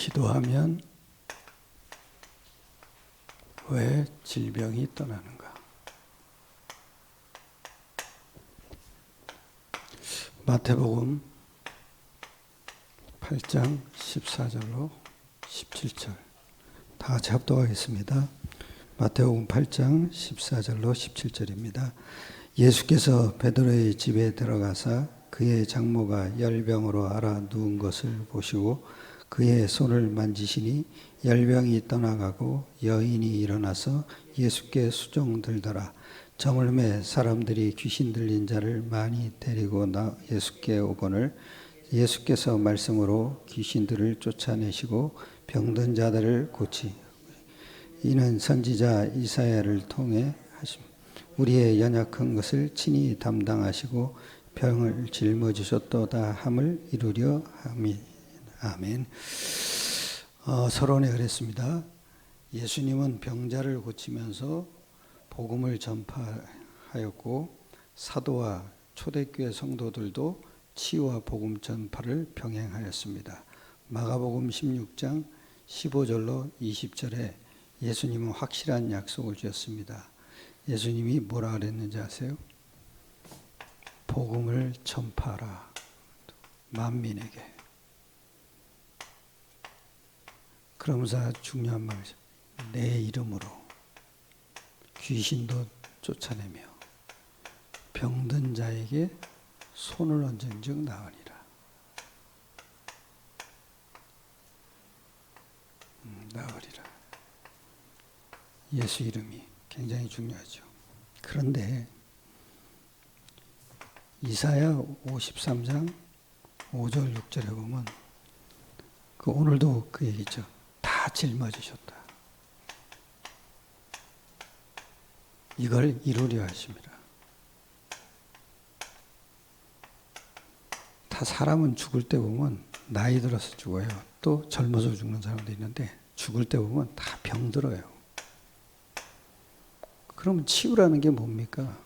기도하면 왜 질병이 떠나는가? 마태복음 8장 14절로 17절 다 같이 합독하겠습니다. 마태복음 8장 14절로 17절입니다. 예수께서 베드로의 집에 들어가사 그의 장모가 열병으로 알아 누운 것을 보시고 그의 손을 만지시니 열병이 떠나가고 여인이 일어나서 예수께 수종 들더라. 저물매 사람들이 귀신 들린 자를 많이 데리고 나 예수께 오거늘 예수께서 말씀으로 귀신들을 쫓아내시고 병든 자들을 고치 이는 선지자 이사야를 통해 하심 우리의 연약한 것을 친히 담당하시고 병을 짊어지셨도다 함을 이루려 함이 아멘. 어, 서론에 그랬습니다. 예수님은 병자를 고치면서 복음을 전파하였고 사도와 초대교회 성도들도 치유와 복음 전파를 병행하였습니다. 마가복음 16장 15절로 20절에 예수님은 확실한 약속을 주셨습니다. 예수님이 뭐라 그랬는지 아세요? 복음을 전파하라. 만민에게. 그러면서 중요한 말이죠. 내 이름으로 귀신도 쫓아내며 병든 자에게 손을 얹은 즉 나으니라. 음, 나으리라. 예수 이름이 굉장히 중요하죠. 그런데 이사야 53장 5절 6절에 보면 그 오늘도 그 얘기죠. 다 짊어지셨다. 이걸 이루려 하십니다. 다 사람은 죽을 때 보면 나이 들어서 죽어요. 또 젊어서 죽는 사람도 있는데 죽을 때 보면 다 병들어요. 그러면 치유라는 게 뭡니까?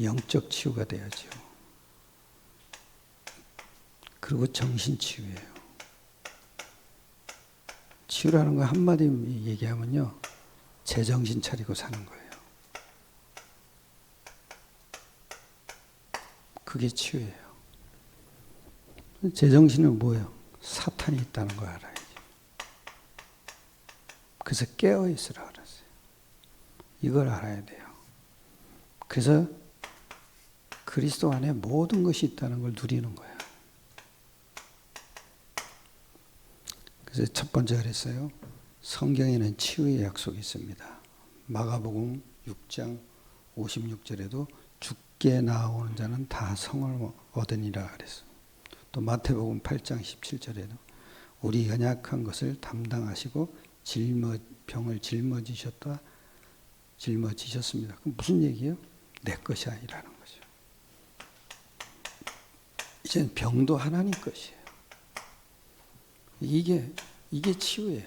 영적 치유가 돼야죠. 그리고 정신 치유예요. 치유라는 거 한마디 얘기하면요. 제정신 차리고 사는 거예요. 그게 치유예요. 제정신은 뭐예요? 사탄이 있다는 걸 알아야지. 그래서 깨어 있으라 그랬어요. 이걸 알아야 돼요. 그래서 그리스도 안에 모든 것이 있다는 걸 누리는 거예요. 그래서 첫 번째 그랬어요. 성경에는 치유의 약속이 있습니다. 마가복음 6장 56절에도 죽게 나오는 자는 다 성을 얻으니라 그랬어. 또 마태복음 8장 17절에도 우리 연약한 것을 담당하시고 짊어 병을 짊어지셨다 짊어지셨습니다. 그럼 무슨 얘기예요? 내 것이 아니라는 거죠. 이젠 병도 하나님 것이에요. 이게 이게 치유예요.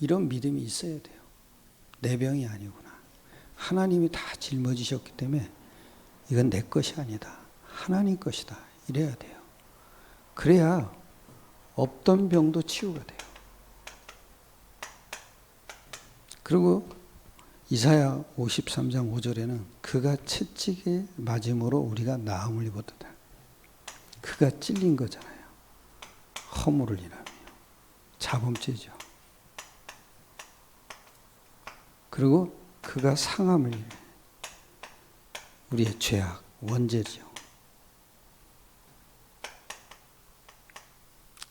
이런 믿음이 있어야 돼요. 내 병이 아니구나. 하나님이 다 짊어지셨기 때문에 이건 내 것이 아니다. 하나님 것이다. 이래야 돼요. 그래야 없던 병도 치유가 돼요. 그리고 이사야 53장 5절에는 그가 채찍에 맞음으로 우리가 나음을 입었다. 그가 찔린 거잖아요. 허물을 인하며. 자범죄죠. 그리고 그가 상함을 우리의 죄악, 원죄죠.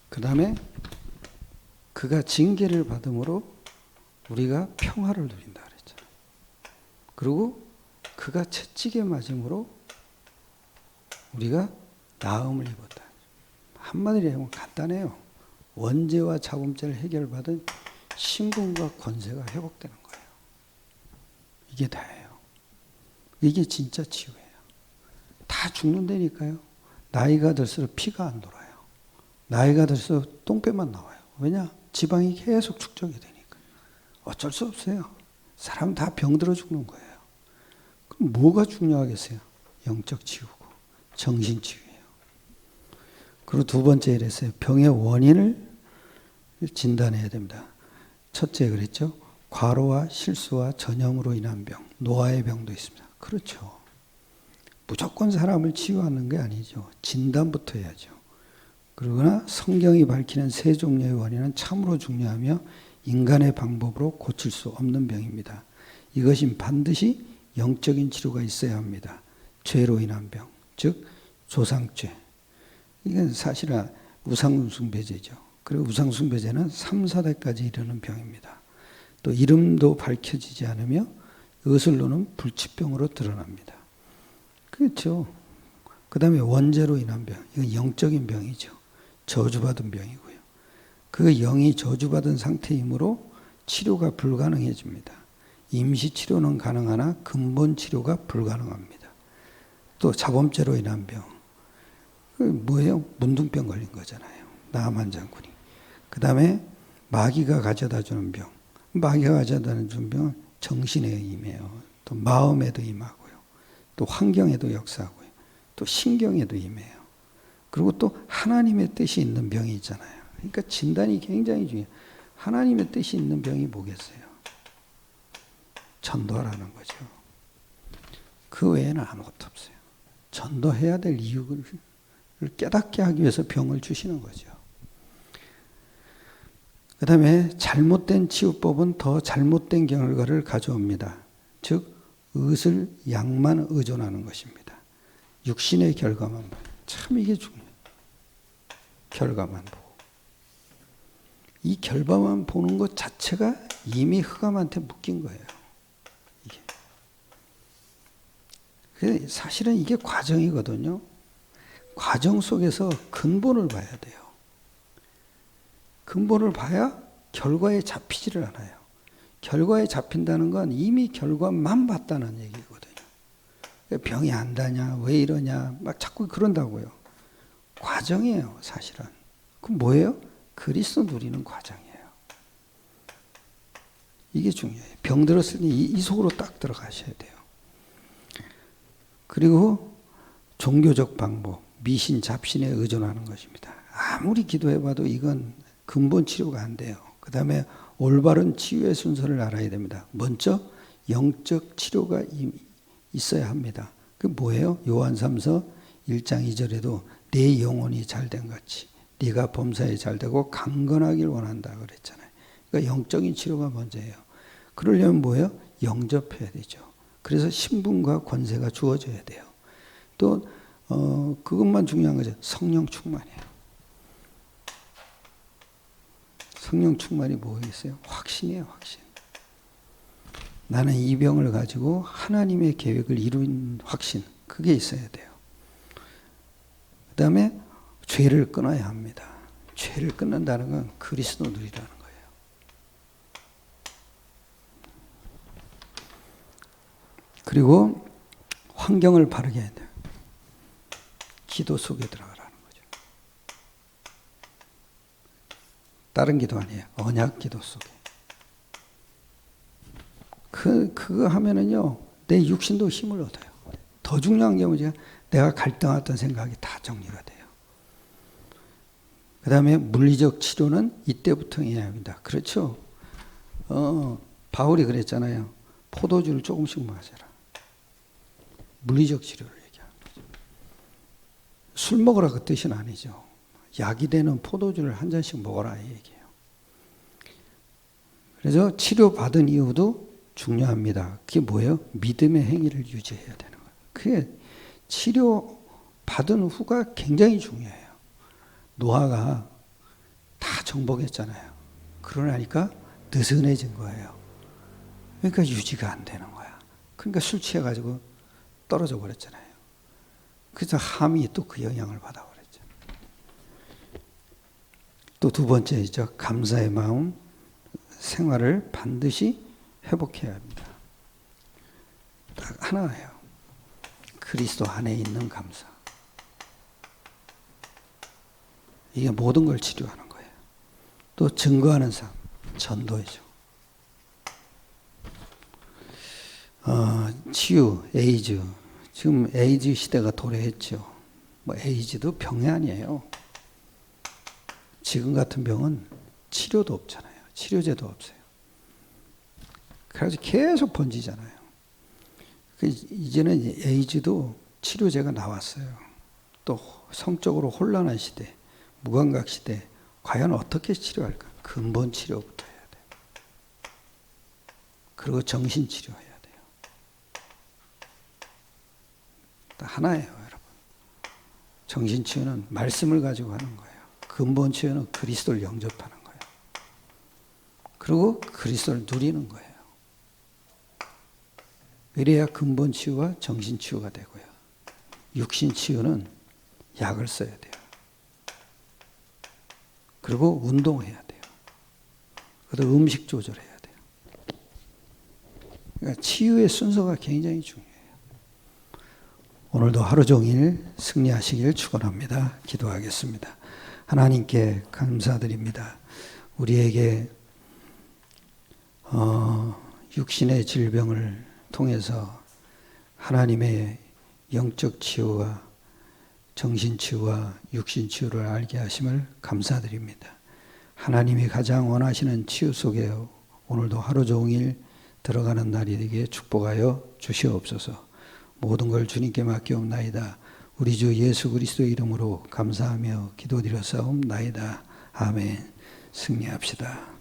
그 다음에 그가 징계를 받음으로 우리가 평화를 누린다 그랬죠. 그리고 그가 채찍에 맞음으로 우리가 나음을 입었다. 한마디로 하면 간단해요. 원죄와 자범죄를 해결받은 신분과 권세가 회복되는 거예요. 이게 다예요. 이게 진짜 치유예요. 다 죽는다니까요. 나이가 들수록 피가 안 돌아요. 나이가 들수록 똥배만 나와요. 왜냐? 지방이 계속 축적이 되니까. 어쩔 수 없어요. 사람 다 병들어 죽는 거예요. 그럼 뭐가 중요하겠어요? 영적 치유고 정신 치유예요. 그리고 두 번째 이랬어요. 병의 원인을 진단해야 됩니다. 첫째 그랬죠. 과로와 실수와 전염으로 인한 병, 노화의 병도 있습니다. 그렇죠. 무조건 사람을 치유하는 게 아니죠. 진단부터 해야죠. 그러나 성경이 밝히는 세 종류의 원인은 참으로 중요하며 인간의 방법으로 고칠 수 없는 병입니다. 이것이 반드시 영적인 치료가 있어야 합니다. 죄로 인한 병, 즉 조상죄. 이건 사실은 우상숭배제죠. 그리고 우상숭배제는 3, 4대까지 이르는 병입니다. 또 이름도 밝혀지지 않으며 의술로는 불치병으로 드러납니다. 그렇죠. 그 다음에 원죄로 인한 병. 이건 영적인 병이죠. 저주받은 병이고요. 그 영이 저주받은 상태이므로 치료가 불가능해집니다. 임시 치료는 가능하나 근본 치료가 불가능합니다. 또 자범죄로 인한 병. 그 뭐예요? 문둥병 걸린 거잖아요. 나만 장군이. 그 다음에 마귀가 가져다 주는 병. 마귀가 가져다 주는 병은 정신에 임해요. 또 마음에도 임하고요. 또 환경에도 역사하고요. 또 신경에도 임해요. 그리고 또 하나님의 뜻이 있는 병이 있잖아요. 그러니까 진단이 굉장히 중요해요. 하나님의 뜻이 있는 병이 뭐겠어요? 전도하라는 거죠. 그 외에는 아무것도 없어요. 전도해야 될 이유를 깨닫게 하기 위해서 병을 주시는 거죠. 그 다음에 잘못된 치유법은 더 잘못된 결과를 가져옵니다. 즉, 의술, 약만 의존하는 것입니다. 육신의 결과만 봐요. 참 이게 중요해요. 결과만 보고. 이 결과만 보는 것 자체가 이미 흑암한테 묶인 거예요. 이게. 사실은 이게 과정이거든요. 과정 속에서 근본을 봐야 돼요. 근본을 봐야 결과에 잡히지를 않아요. 결과에 잡힌다는 건 이미 결과만 봤다는 얘기거든요. 병이 안 다냐, 왜 이러냐, 막 자꾸 그런다고요. 과정이에요, 사실은. 그럼 뭐예요? 그리스도 누리는 과정이에요. 이게 중요해요. 병 들었으니 이, 이 속으로 딱 들어가셔야 돼요. 그리고 종교적 방법, 미신, 잡신에 의존하는 것입니다. 아무리 기도해봐도 이건 근본 치료가 안 돼요. 그 다음에 올바른 치유의 순서를 알아야 됩니다. 먼저 영적 치료가 있어야 합니다. 그 뭐예요? 요한 3서 1장 2절에도 내 영혼이 잘된 같이 네가 범사에 잘되고 강건하길 원한다 그랬잖아요. 그러니까 영적인 치료가 먼저예요. 그러려면 뭐예요? 영접해야 되죠. 그래서 신분과 권세가 주어져야 돼요. 또 어, 그것만 중요한 거죠. 성령 충만이에요. 성령 충만이 뭐겠어요? 확신이에요, 확신. 나는 이 병을 가지고 하나님의 계획을 이룬 확신. 그게 있어야 돼요. 그 다음에 죄를 끊어야 합니다. 죄를 끊는다는 건 그리스도 누리라는 거예요. 그리고 환경을 바르게 해야 돼요. 기도 속에 들어가라는 거죠. 다른 기도 아니에요. 언약 기도 속에. 그, 그거 하면은요, 내 육신도 힘을 얻어요. 더 중요한 게 뭐죠? 내가 갈등했던 생각이 다 정리가 돼요. 그 다음에 물리적 치료는 이때부터 해야 합니다. 그렇죠? 어, 바울이 그랬잖아요. 포도주를 조금씩 마셔라. 물리적 치료를. 술 먹으라 그 뜻은 아니죠. 약이 되는 포도주를 한 잔씩 먹어라 이 얘기예요. 그래서 치료받은 이후도 중요합니다. 그게 뭐예요? 믿음의 행위를 유지해야 되는 거예요. 그게 치료 받은 후가 굉장히 중요해요. 노화가 다 정복했잖아요. 그러나니까 느슨해진 거예요. 그러니까 유지가 안 되는 거야. 그러니까 술 취해가지고 떨어져 버렸잖아요. 그래서 함이 또 그 영향을 받아 버렸죠. 또 두 번째이죠. 감사의 마음, 생활을 반드시 회복해야 합니다. 딱 하나예요. 그리스도 안에 있는 감사. 이게 모든 걸 치료하는 거예요. 또 증거하는 삶, 전도이죠. 어, 치유, 에이즈. 지금 에이즈 시대가 도래했죠. 뭐 에이즈도 병이 아니에요. 지금 같은 병은 치료도 없잖아요. 치료제도 없어요. 그래서 계속 번지잖아요. 그 이제는 에이즈도 치료제가 나왔어요. 또 성적으로 혼란한 시대, 무감각 시대, 과연 어떻게 치료할까? 근본 치료부터 해야 돼요. 그리고 정신 돼요. 딱 하나예요, 여러분. 정신 치유는 말씀을 가지고 하는 거예요. 근본 치유는 그리스도를 영접하는 거예요. 그리고 그리스도를 누리는 거예요. 이래야 근본 치유와 정신 치유가 되고요. 육신 치유는 약을 써야 돼요. 그리고 운동해야 돼요. 그리고 음식 조절해야 돼요. 그러니까 치유의 순서가 굉장히 중요해요. 오늘도 하루 종일 승리하시길 축원합니다. 기도하겠습니다. 하나님께 감사드립니다. 우리에게 어, 육신의 질병을 통해서 하나님의 영적 치유와 정신 치유와 육신 치유를 알게 하심을 감사드립니다. 하나님이 가장 원하시는 치유 속에 오늘도 하루 종일 들어가는 날이 되게 축복하여 주시옵소서. 모든 걸 주님께 맡기옵나이다. 우리 주 예수 그리스도 이름으로 감사하며 기도드려 싸움나이다. 아멘. 승리합시다.